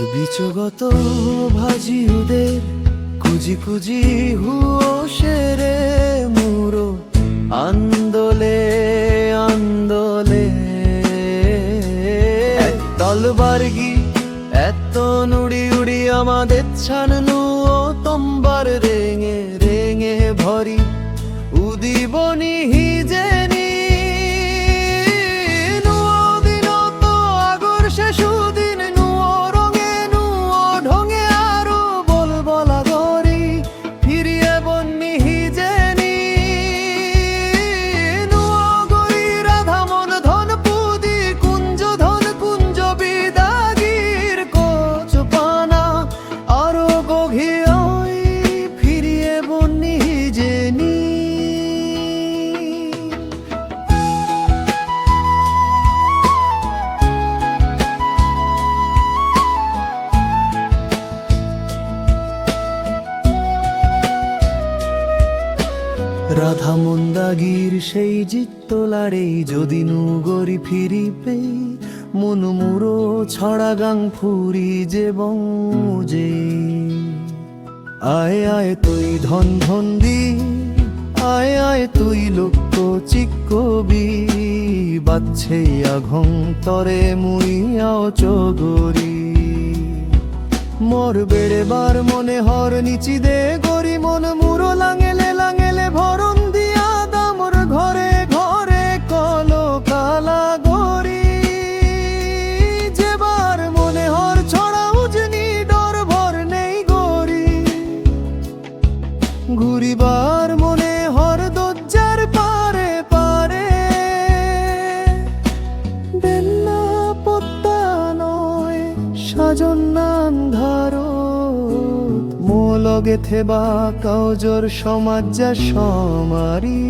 জগত ভাজি উদের কুজি কুজি হুও সেরে মুরো আন্দোলে আন্দোলে। তলবারগি এত নুড়ি উড়ি আমাদের ছাননু ও তম্বার রেঙে রাধা মন্দাগির সেই জিত্তলারেই যদি নুগরি ফিরি পেই মন মুরো ছড়া গাং ফুরি যে বংজে আয় আয় তুই ধন ধন দি আয় আয় তুই লোক চিক্কবি বাচ্ছে আঘং তরে মুই আও চগরি মোর বেড়েবার মনে হর নিচি দে গরি মন মুরো লাঙেলে মোলগে থেবা কাউজর সমাজ যা সমারি।